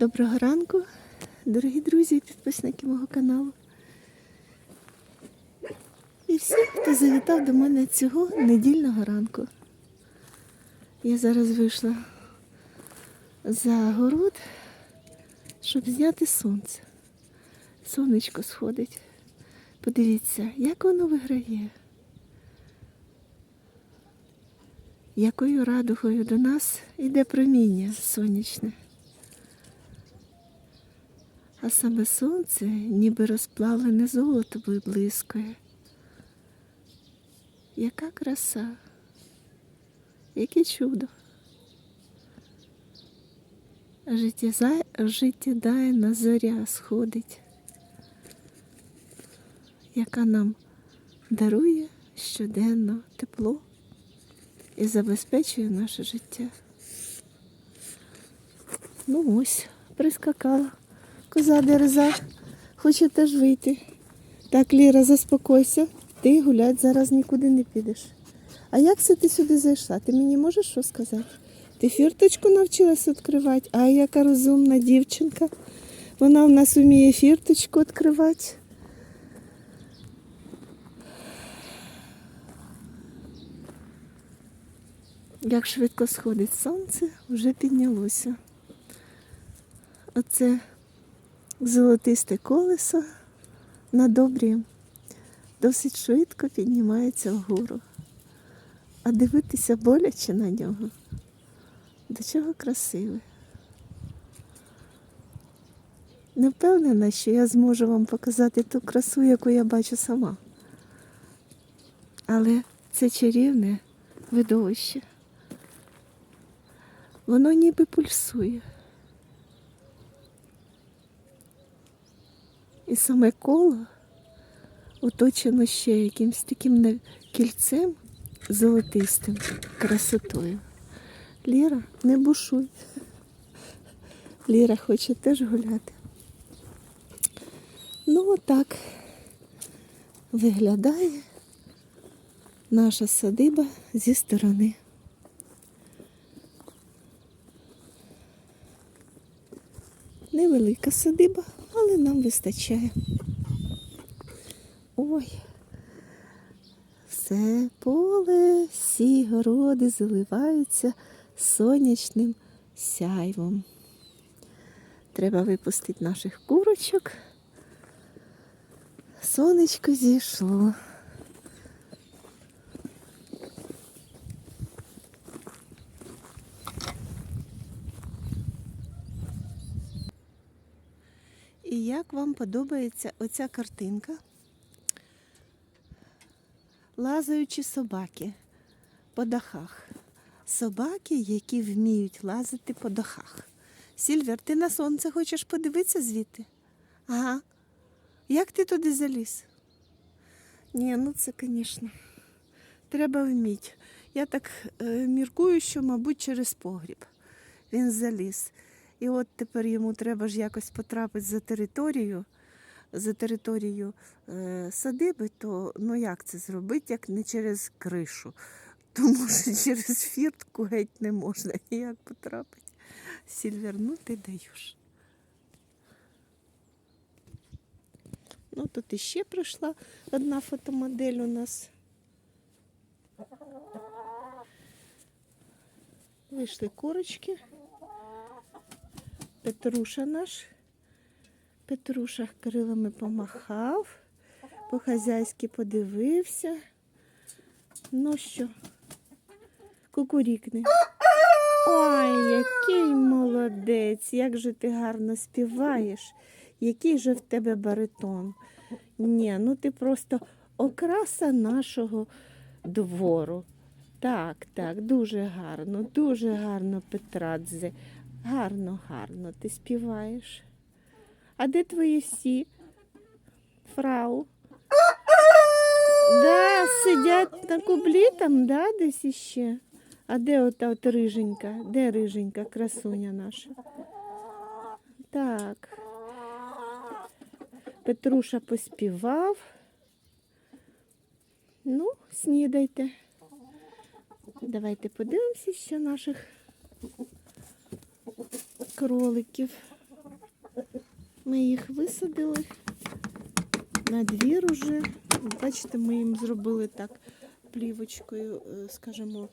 Доброго ранку, дорогі друзі і підписники мого каналу. І всі, хто завітав до мене цього недільного ранку. Я зараз вийшла за город, щоб зняти сонце. Сонечко сходить. Подивіться, як воно виграє. Якою радугою до нас іде проміння сонячне. А саме сонце ніби розплавлене золото виблискує. Яка краса, яке чудо. Життєдайна зоря сходить, яка нам дарує щоденно тепло і забезпечує наше життя. Ну ось, прискакала. Коза дереза хоче теж вийти. Так, Ліра, заспокойся. Ти гулять зараз нікуди не підеш. А як це ти сюди зайшла? Ти мені можеш що сказати? Ти фірточку навчилась відкривати, а яка розумна дівчинка. Вона в нас вміє фірточку відкривати. Як швидко сходить сонце, вже піднялося. Оце золотисте колесо на добрі досить швидко піднімається вгору. А дивитися боляче на нього. До чого красиве. Не впевнена, що я зможу вам показати ту красу, яку я бачу сама. Але це чарівне видовище. Воно ніби пульсує. І саме коло оточено ще якимось таким кільцем золотистим, красотою. Ліра, не бушуй. Ліра хоче теж гуляти. Ну, отак виглядає наша садиба зі сторони. Невелика садиба, але нам вистачає. Ой, все поле, всі городи заливаються сонячним сяйвом. Треба випустити наших курочок. Сонечко зійшло. І як вам подобається оця картинка? Лазаючі собаки по дахах. Собаки, які вміють лазити по дахах. Сільвер, ти на сонце хочеш подивитися звідти? Ага. Як ти туди заліз? Ні, ну це, звісно, треба вміти. Я так е, міркую, що, мабуть, через погріб він заліз. І от тепер йому треба ж якось потрапити за територію, за територію е, садиби, то ну як це зробити, як не через кришу. Тому що через фіртку геть не можна ніяк потрапити. Сільвер, ну ти даєш. Ну, тут іще прийшла одна фотомодель у нас. Вийшли курочки. Петруша наш. Петруша крилами помахав, по-хазяйськи подивився. Ну що, кукурікни. Ой, який молодець, як же ти гарно співаєш, який же в тебе баритон. Ні, ну ти просто окраса нашого двору. Так, так, дуже гарно, дуже гарно, Петрадзе. Гарно, гарно ти співаєш. А де твої всі? Фрау? Да, сидять на кублі там, да, десь іще. А де ота от риженька? Де риженька, красуня наша? Так. Петруша поспівав. Ну, снідайте. Давайте подивимося ще наших кроликів. Ми їх висадили на двір уже. Бачите, ми їм зробили так плівочкою, е, скажімо,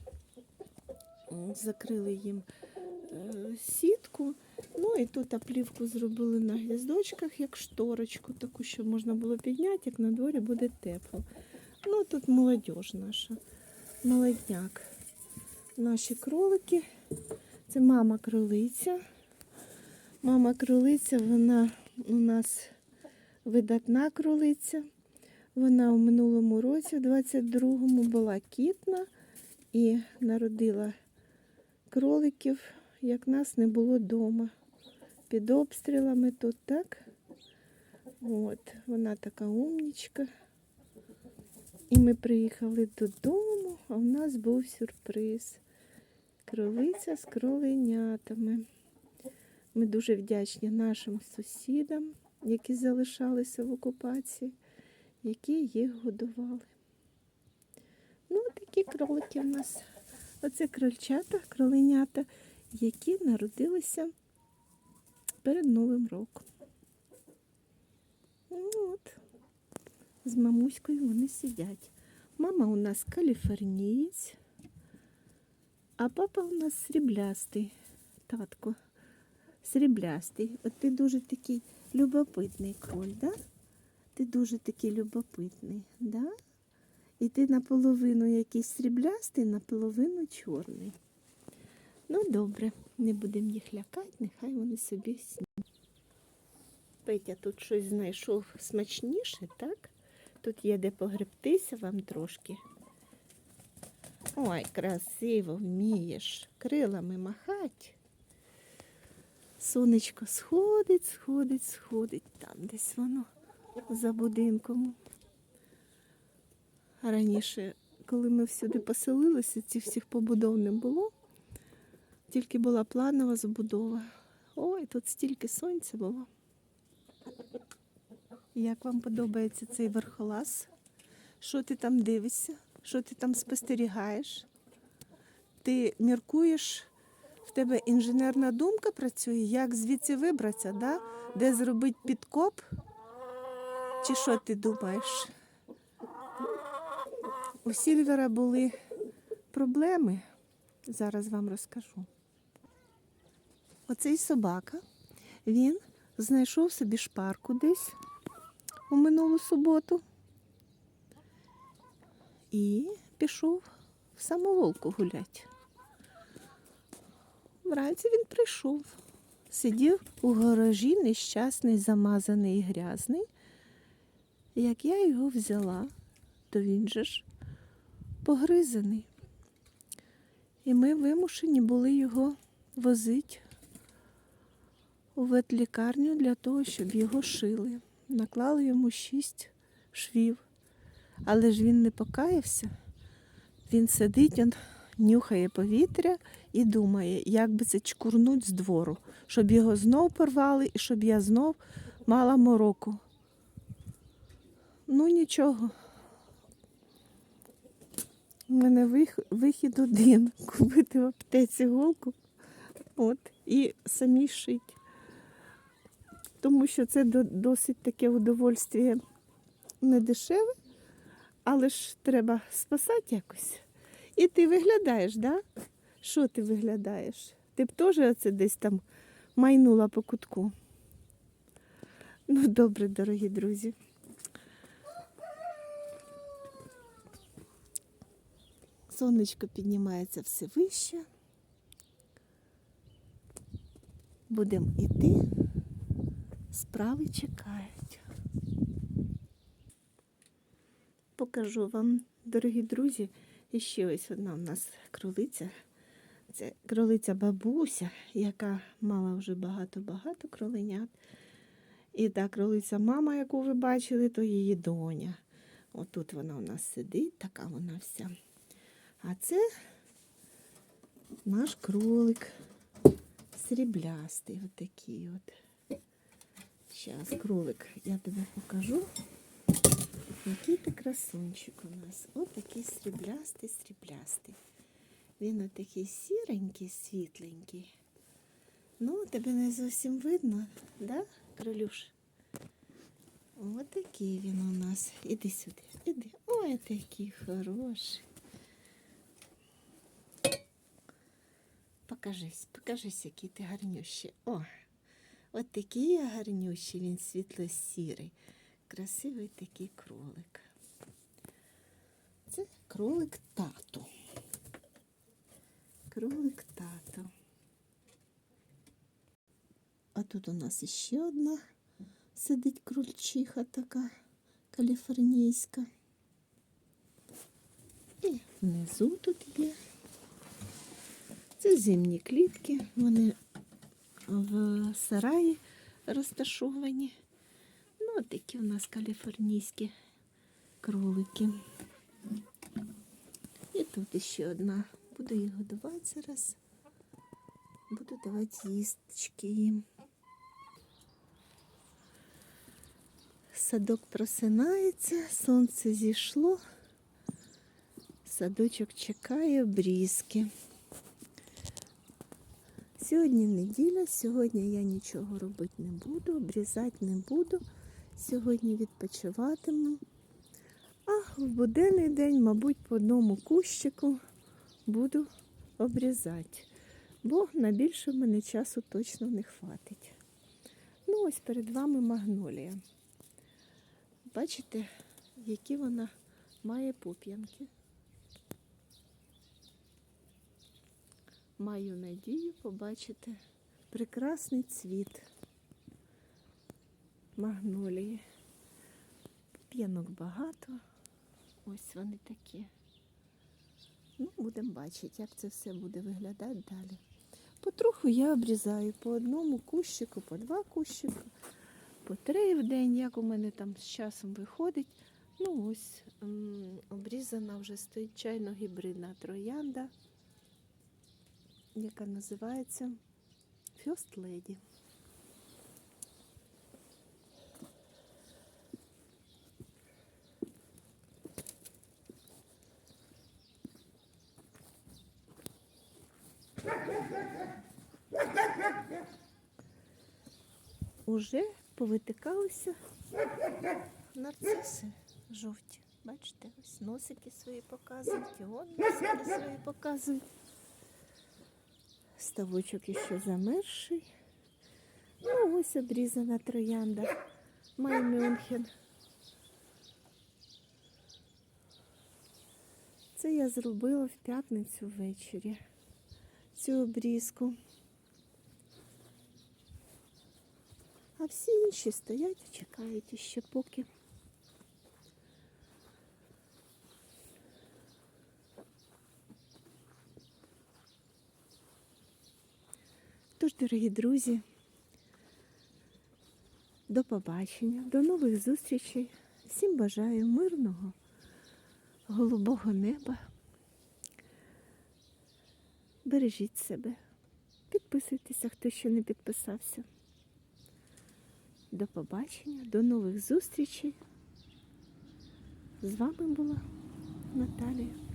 закрили їм е, сітку. Ну і тут плівку зробили на гніздочках, як шторочку, таку, щоб можна було підняти, як на дворі буде тепло. Ну тут молодь наша, молодняк. Наші кролики. Це мама кролиця. Мама кролиця, вона у нас видатна кролиця. Вона у минулому році, в 22-му, була кітна і народила кроликів, як нас не було вдома. Під обстрілами тут так. От, вона така умнічка. І ми приїхали додому, а в нас був сюрприз. Кролиця з кроленятами. Ми дуже вдячні нашим сусідам, які залишалися в окупації, які їх годували. Ну, такі кролики в нас. Оце крольчата, кроленята, які народилися перед Новим роком. Ну, от. З мамуською вони сидять. Мама у нас каліфорнієць, а папа у нас сріблястий. Татко, сріблястий. От ти дуже такий любопитний кроль, да? Ти дуже такий любопитний, да? І ти наполовину якийсь сріблястий, наполовину чорний. Ну, добре, не будемо їх лякати, нехай вони собі снять. Петя тут щось знайшов смачніше, так? Тут є де погребтися вам трошки. Ой, красиво вмієш крилами махать. Сонечко сходить, сходить, сходить. Там десь воно за будинком. Раніше, коли ми всюди поселилися, цих всіх побудов не було. Тільки була планова забудова. Ой, тут стільки сонця було. Як вам подобається цей верхолаз? Що ти там дивишся? Що ти там спостерігаєш? Ти міркуєш, тебе інженерна думка працює, як звідси вибратися, да? де зробити підкоп? Чи що ти думаєш? У Сільвера були проблеми. Зараз вам розкажу. Оцей собака, він знайшов собі шпарку десь у минулу суботу і пішов в самоволку гуляти. Вранці він прийшов, сидів у гаражі, нещасний, замазаний і грязний. Як я його взяла, то він же ж погризаний. І ми вимушені були його возити у ветлікарню для того, щоб його шили. Наклали йому шість швів. Але ж він не покаявся. Він сидить, он нюхає повітря і думає, як би це чкурнуть з двору, щоб його знов порвали і щоб я знов мала мороку. Ну нічого. У мене вихід один купити в аптеці голку от, і самі шить. Тому що це досить таке удовольствие не дешеве, але ж треба спасати якось. І ти виглядаєш, да? Що ти виглядаєш? Ти б теж оце десь там майнула по кутку. Ну, добре, дорогі друзі. Сонечко піднімається все вище. Будемо йти. Справи чекають. Покажу вам, дорогі друзі, і ще ось одна у нас кролиця. Це кролиця бабуся, яка мала вже багато-багато кроленят. І та кролиця мама, яку ви бачили, то її доня. Отут вона у нас сидить, така вона вся. А це наш кролик сріблястий, отакий от. Зараз, кролик, я тобі покажу. Який ти красунчик у нас. От сріблястий, сріблястий. Він отакий сіренький, світленький. Ну, тебе не зовсім видно, да? крилюш. Ось такий він у нас. Іди сюди, іди. Ой, такий хороший. Покажись, покажись, який ти гарнющий. О, от такий я гарнющий, він світло-сірий. Красивий такий кролик. Це кролик тату. Кролик тато. А тут у нас іще одна сидить крольчиха така каліфорнійська. І внизу тут є. Це зимні клітки, вони в сараї розташовані. Ну, такі у нас каліфорнійські кролики. І тут іще одна. Буду їх годувати зараз. Буду давати їсточки їм. Садок просинається, сонце зійшло. Садочок чекає обрізки. Сьогодні неділя, сьогодні я нічого робити не буду, обрізати не буду. Сьогодні відпочиватиму. А в буденний день, мабуть, по одному кущику буду обрізати, бо на більше в мене часу точно не хватить. Ну, ось перед вами магнолія. Бачите, які вона має поп'янки. Маю надію побачити прекрасний цвіт магнолії. П'янок багато. Ось вони такі. Ну, будемо бачити, як це все буде виглядати далі. Потроху я обрізаю по одному кущику, по два кущика, по три в день, як у мене там з часом виходить. Ну, ось обрізана вже стоїть чайно гібридна троянда, яка називається First Lady. Уже повитикалися нарциси жовті. Бачите, ось носики свої показують, і вон носики свої показують. Ставочок іще замерший. Ну, ось обрізана троянда. Май Мюнхен. Це я зробила в п'ятницю ввечері. Цю обрізку. А всі інші стоять і чекають іще поки. Тож, дорогі друзі, до побачення, до нових зустрічей. Всім бажаю мирного, голубого неба. Бережіть себе, підписуйтеся, хто ще не підписався. До побачення, до нових зустрічей. З вами була Наталія.